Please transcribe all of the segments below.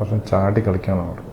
പക്ഷെ ചാടി കളിക്കാണ്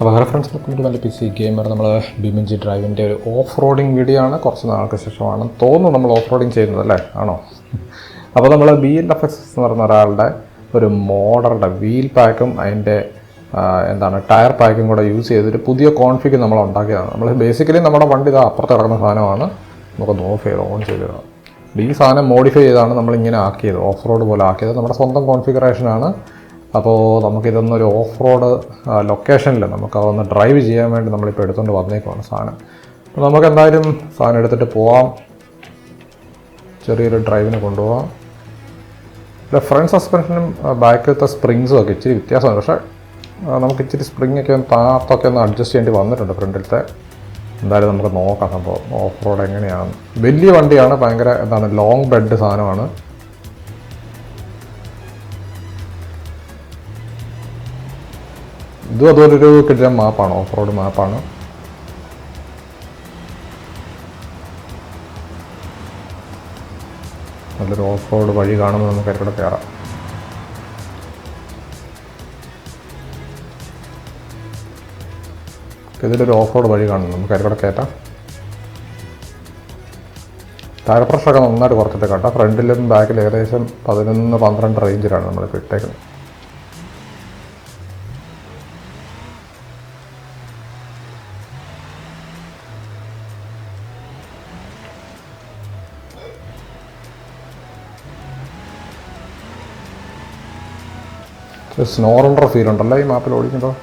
അപ്പോൾ ഹലോ ഫ്രണ്ട്സ് ടു നല്ല പി സി ഗെയിമർ നമ്മൾ ബിമിൻജി ഡ്രൈവിന്റെ ഒരു ഓഫ് റോഡിങ് വീഡിയോ ആണ്. കുറച്ച് നാൾക്ക് ശേഷമാണ് തോന്നുന്നു നമ്മൾ ഓഫ് റോഡിങ് ചെയ്യുന്നത് അല്ലേ? ആണോ? അപ്പോൾ നമ്മൾ ബി എൽ എഫ് എക്സ് എന്ന് പറയുന്ന ഒരാളുടെ ഒരു മോഡറുടെ വീൽ പാക്കും അതിന്റെ എന്താണ് ടയർ പാക്കും കൂടെ യൂസ് ചെയ്തിട്ട് പുതിയ കോൺഫിഗ് നമ്മൾ ഉണ്ടാക്കിയതാണ്. നമ്മൾ ബേസിക്കലി നമ്മുടെ വണ്ടി ഇതാ അപ്പുറത്ത് കിടക്കുന്ന സാധനമാണ്. നമുക്കൊന്ന് ഓഫ് ചെയ്ത് ഓൺ ചെയ്തതാണ് ഈ സാധനം മോഡിഫൈ ചെയ്താണ് നമ്മൾ ഇങ്ങനെ ആക്കിയത് ഓഫ് റോഡ് പോലെ ആക്കിയത്. നമ്മുടെ സ്വന്തം കോൺഫിഗറേഷനാണ് അപ്പോൾ നമുക്കിതൊന്നൊരു ഓഫ് റോഡ് ലൊക്കേഷനിൽ നമുക്ക് അതൊന്ന് ഡ്രൈവ് ചെയ്യാൻ വേണ്ടി നമ്മളിപ്പോൾ എടുത്തുകൊണ്ട് വന്നേക്കുവാണ് സാധനം. അപ്പോൾ നമുക്ക് എന്തായാലും സാധനം എടുത്തിട്ട് പോവാം. ചെറിയൊരു ഡ്രൈവിന് കൊണ്ടുപോകാം പിന്നെ ഫ്രണ്ട് സസ്പെൻഷനും ബാക്കിലത്തെ സ്പ്രിങ്സും ഒക്കെ ഇച്ചിരി വ്യത്യാസമാണ് പക്ഷേ നമുക്ക് ഇച്ചിരി സ്പ്രിങ് ഒക്കെ ഒന്ന് താത്തൊക്കെ ഒന്ന് അഡ്ജസ്റ്റ് ചെയ്യേണ്ടി വന്നിട്ടുണ്ട് ഫ്രണ്ടിലത്തെ എന്തായാലും നമുക്ക് നോക്കാം സംഭവം. ഓഫ് റോഡ് എങ്ങനെയാണ്? വലിയ വണ്ടിയാണ് ഭയങ്കര എന്താണ് ലോങ് ബെഡ് സാധനമാണ്. ഇതും അതുപോലൊരു കിട്ടിയ മാപ്പാണ് ഓഫ് റോഡ് മാപ്പാണ്. നല്ലൊരു ഓഫ് റോഡ് വഴി കാണുമ്പോൾ നമുക്ക് അതിലൂടെ കയറാം. ഇതിലൊരു ഓഫ് റോഡ് വഴി കാണുന്നു നമുക്ക് അതിലൂടെ കയറ്റാം. ടയർ പ്രഷറൊക്കെ നന്നായിട്ട് കുറച്ചിട്ട് കേട്ടോ. ഫ്രണ്ടിലും ബാക്കിലും ഏകദേശം പതിനൊന്ന് പന്ത്രണ്ട് റേഞ്ചിലാണ് നമ്മൾ ഇട്ടേക്കുന്നത്. സ്നോ ഫീൽ ഉണ്ടല്ലോ ഈ മാപ്പിൽ ഓടിക്കുമ്പോൾ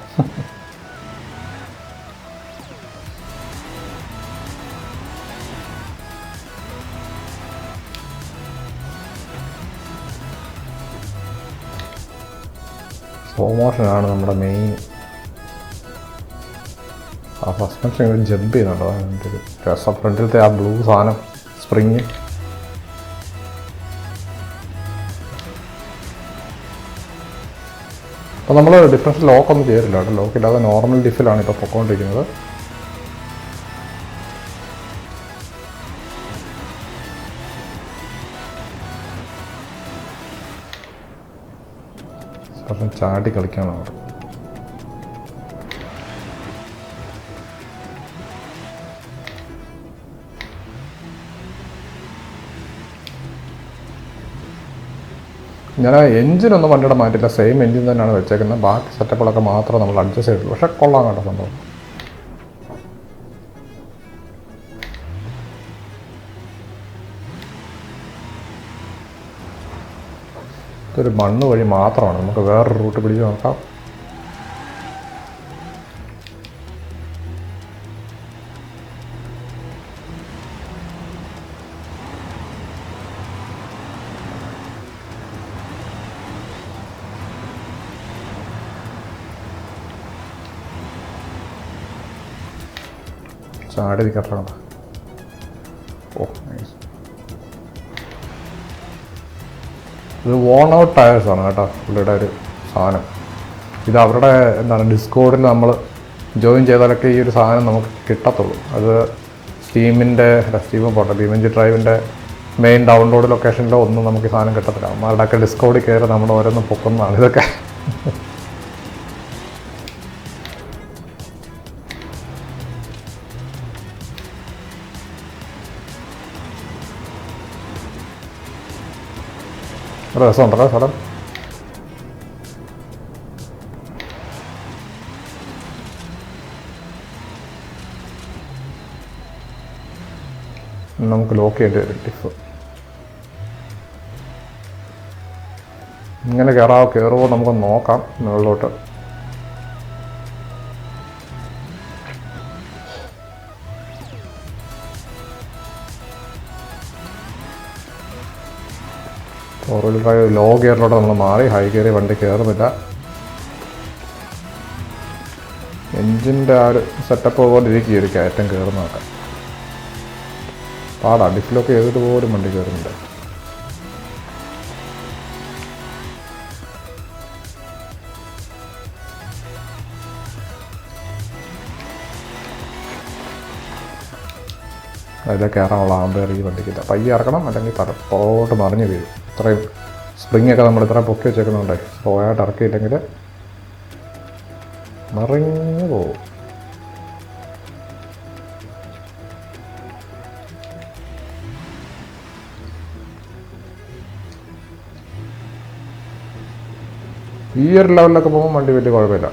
സ്ലോ മോഷനാണ് നമ്മുടെ മെയിൻ ആ സസ്പെൻഷൻ ജമ്പ് ചെയ്യുന്നുണ്ടോ? അതിന്റെ ഒരു രസം. ഫ്രണ്ടിലത്തെ ആ ബ്ലൂ സാധനം സ്പ്രിങ് അപ്പോൾ നമ്മൾ ഡിഫറൻഷ്യൽ ലോക്ക് ഒന്നും ചെയ്തിട്ടില്ല കേട്ടോ. ലോക്ക് ഇല്ലാതെ നോർമൽ ഡിഫിലാണ് ഇപ്പോൾ പൊക്കോണ്ടിരിക്കുന്നത്. അപ്പം ചാടി കളിക്കാണ് അവിടെ ഞാൻ എഞ്ചിനൊന്നും വണ്ടിയുടെ മാറ്റില്ല സെയിം എഞ്ചിൻ തന്നെയാണ് വെച്ചേക്കുന്നത്. ബാക്കി സെറ്റപ്പുകളൊക്കെ മാത്രമേ നമ്മൾ അഡ്ജസ്റ്റ് ചെയ്തിട്ടുള്ളൂ. പക്ഷേ കൊള്ളാം കേട്ടോ സംഭവം. ഇതൊരു മണ്ണ് വഴി മാത്രമാണ്. നമുക്ക് വേറൊരു റൂട്ട് പിടിച്ച് നോക്കാം. ചാടി ഓ നൈസ് ഇത് വോൺ ഔട്ട് ടയേഴ്സ് ആണ് കേട്ടോ പുള്ളിയുടെ ഒരു സാധനം. ഇത് അവരുടെ എന്താണ് ഡിസ്കോഡിൽ നമ്മൾ ജോയിൻ ചെയ്താലൊക്കെ ഈ ഒരു സാധനം നമുക്ക് കിട്ടത്തുള്ളൂ. അത് സ്റ്റീമിന്റെ സ്റ്റീമും പോട്ടെ ഭീമഞ്ചി ഡ്രൈവിന്റെ മെയിൻ ഡൗൺലോഡ് ലൊക്കേഷനിലോ ഒന്നും നമുക്ക് ഈ സാധനം കിട്ടത്തില്ല. അവന്മാരുടെയൊക്കെ ഡിസ്കോഡിൽ കയറി നമ്മൾ ഓരോന്നും പൊക്കുന്നതാണ് ഇതൊക്കെ. രസമുണ്ടല്ലോ സ്ഥലം നമുക്ക് ലോക്ക് ചെയ്യേണ്ടി വരും ടിഫ് ഇങ്ങനെ കയറാവോ കയറുമോ നമുക്ക് നോക്കാം മുകളിലോട്ട് വീലർ ഡ്രൈവ് ലോ ഗിയറിലോട്ട് നമ്മൾ മാറി ഹൈ ഗിയറിൽ വണ്ടി കയറുന്നില്ല. എൻജിന്റെ ആ ഒരു സെറ്റപ്പ് പോലെ ഇരിക്കും ഒരു കയറ്റം കയറുന്നതൊക്കെ. പാടാ ഡിസ്ലോക്ക് ചെയ്തിട്ട് പോലും വണ്ടി കയറുന്നുണ്ട് അതിൽ കയറാനുള്ള ആമ്പയർ ഈ വണ്ടിക്കില്ല പയ്യെ ഇറക്കണം അല്ലെങ്കിൽ പലപ്പോട്ട് മറിഞ്ഞു വീഴും. ഇത്രയും സ്പ്രിങ്ങൊക്കെ നമ്മൾ ഇത്ര പൊക്കി വെച്ചേക്കുന്നുണ്ട് സ്ലോ ഇറക്കിയില്ലെങ്കിൽ മറിഞ്ഞു പോകും. ഈ ഒരു ലെവലിലൊക്കെ പോകുമ്പോൾ വണ്ടി വലിയ കുഴപ്പമില്ല.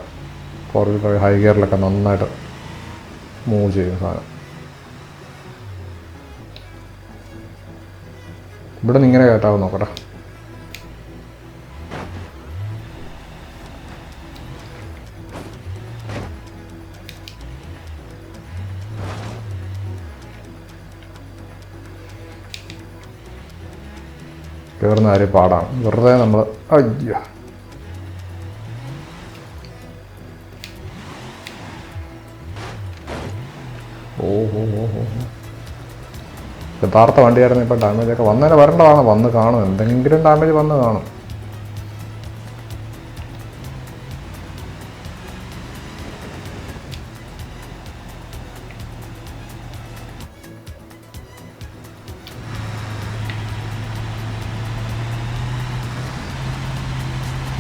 ഫോർ വീലർ ഹൈ ഗിയറിലൊക്കെ നന്നായിട്ട് മൂവ് ചെയ്യും സാധനം. ഇവിടെ നിന്ന് ഇങ്ങനെ കേട്ടാവും നോക്കട്ടെ. കയറുന്ന കാര്യം പാടാണ്. വെറുതെ നമ്മൾ അയ്യോ. ഓഹോ ഓ. യഥാർത്ഥ വണ്ടിയായിരുന്നു ഇപ്പം ഡാമേജ് ഒക്കെ വന്നതിന് വരേണ്ടതാണ്. വന്ന് കാണും. എന്തെങ്കിലും ഡാമേജ് വന്ന് കാണും.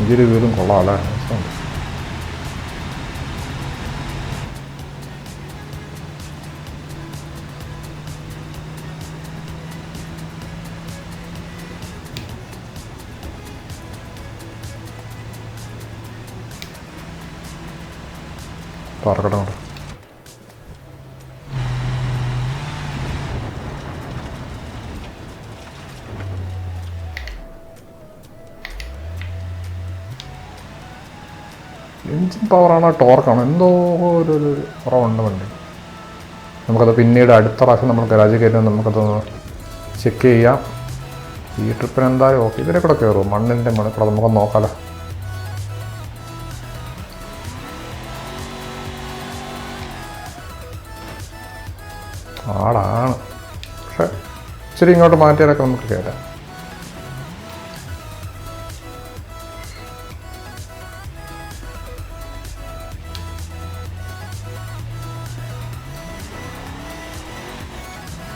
ഇതിൽ വീടും കൊള്ളാമല്ലേ രസമുണ്ട്. പറക്കട്ടെ എഞ്ചിൻ എൻജിൻ പവറാണോ ടോർക്കാണോ. എന്തോ ഒരു കുറവുണ്ട് വണ്ടി. നമുക്കത് പിന്നീട് അടുത്ത പ്രാവശ്യം നമ്മൾ ഗരാജിൽ കയറ്റുമ്പോൾ നമുക്കതൊന്ന് ചെക്ക് ചെയ്യാം. ഈ ട്രിപ്പിന് എന്തായാലും ഓക്കെ ഇതിലെ കൂടെ കയറും മണ്ണിന്റെ മണ്ണിൽ കൂടെ നമുക്ക് നോക്കാമല്ലോ ആടാണ് പക്ഷെ ഇച്ചിരി ഇങ്ങോട്ട് മാറ്റിയാലൊക്കെ നമുക്ക് കയറ്റാം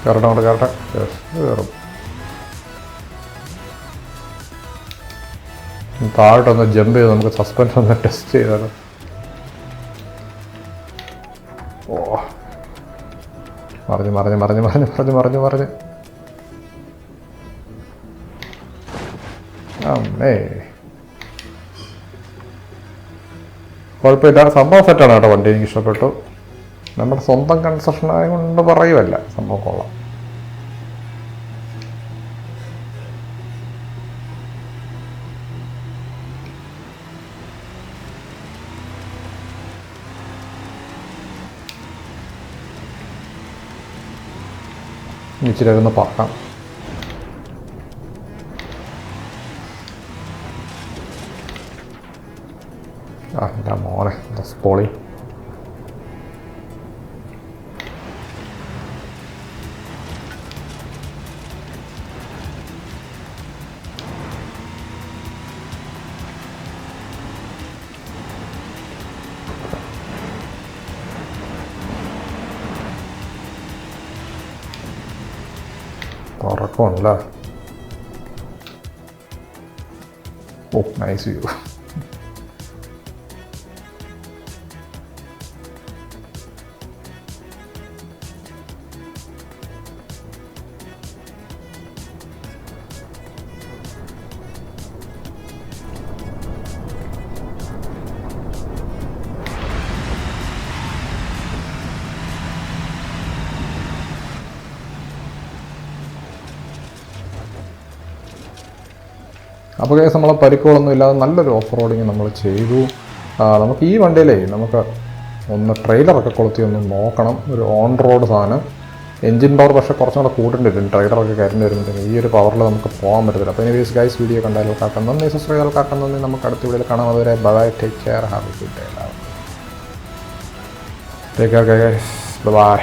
കയറട്ടെ അങ്ങോട്ട് കയറട്ടെ കയറും താഴോട്ടൊന്ന് ജമ്പ് ചെയ്ത് നമുക്ക് സസ്പെൻഷൻ ഒന്ന് ടെസ്റ്റ് ചെയ്താലോ. മറിഞ്ഞ് മറിഞ്ഞ് മറിഞ്ഞ് മറിഞ്ഞ് മറിഞ്ഞ് മറിഞ്ഞ് മറിഞ്ഞ്. അമ്മേ. കുഴപ്പമില്ല. സംഭവം സെറ്റാണ് കേട്ടോ വണ്ടി. എനിക്ക് ഇഷ്ടപ്പെട്ടു. നമ്മുടെ സ്വന്തം കൺസ്ട്രക്ഷൻ ആയതുകൊണ്ട് പറയുമല്ല സംഭവം കൊള്ളാം. ഇച്ചിരി ഒന്ന് പറക്കാം ആ എന്റെ മോനെ സ്പോളി? തുറക്കമല്ല ഓ നൈസ് വ്യൂ അപ്പോൾ കേസ് നമ്മളെ പരിക്കുകളൊന്നും ഇല്ലാതെ നല്ലൊരു ഓഫ് റോഡിങ് നമ്മൾ ചെയ്തു നമുക്ക് ഈ വണ്ടിയിലേ നമുക്ക് ഒന്ന് ട്രെയിലറൊക്കെ കൊളുത്തി ഒന്ന് നോക്കണം. ഒരു ഓൺ റോഡ് സാധനം. എഞ്ചിൻ പവർ പക്ഷേ കുറച്ചും കൂടെ കൂട്ടേണ്ടി വരും. ട്രെയിലറൊക്കെ കയറേണ്ടി വരുമ്പോഴത്തേക്കും ഈ ഒരു പവറിൽ നമുക്ക് പോകാൻ പറ്റത്തില്ല. അപ്പോൾ ഇനി ഗൈസ് വീഡിയോ കണ്ടാൽ കാക്കാം നന്ദി. സബ്സ്ക്രൈബ് കാക്കാം നന്ദി. നമുക്ക് അടുത്ത വീഡിയോയിൽ കാണാം. അതുവരെ bye take care have good day take care guys bye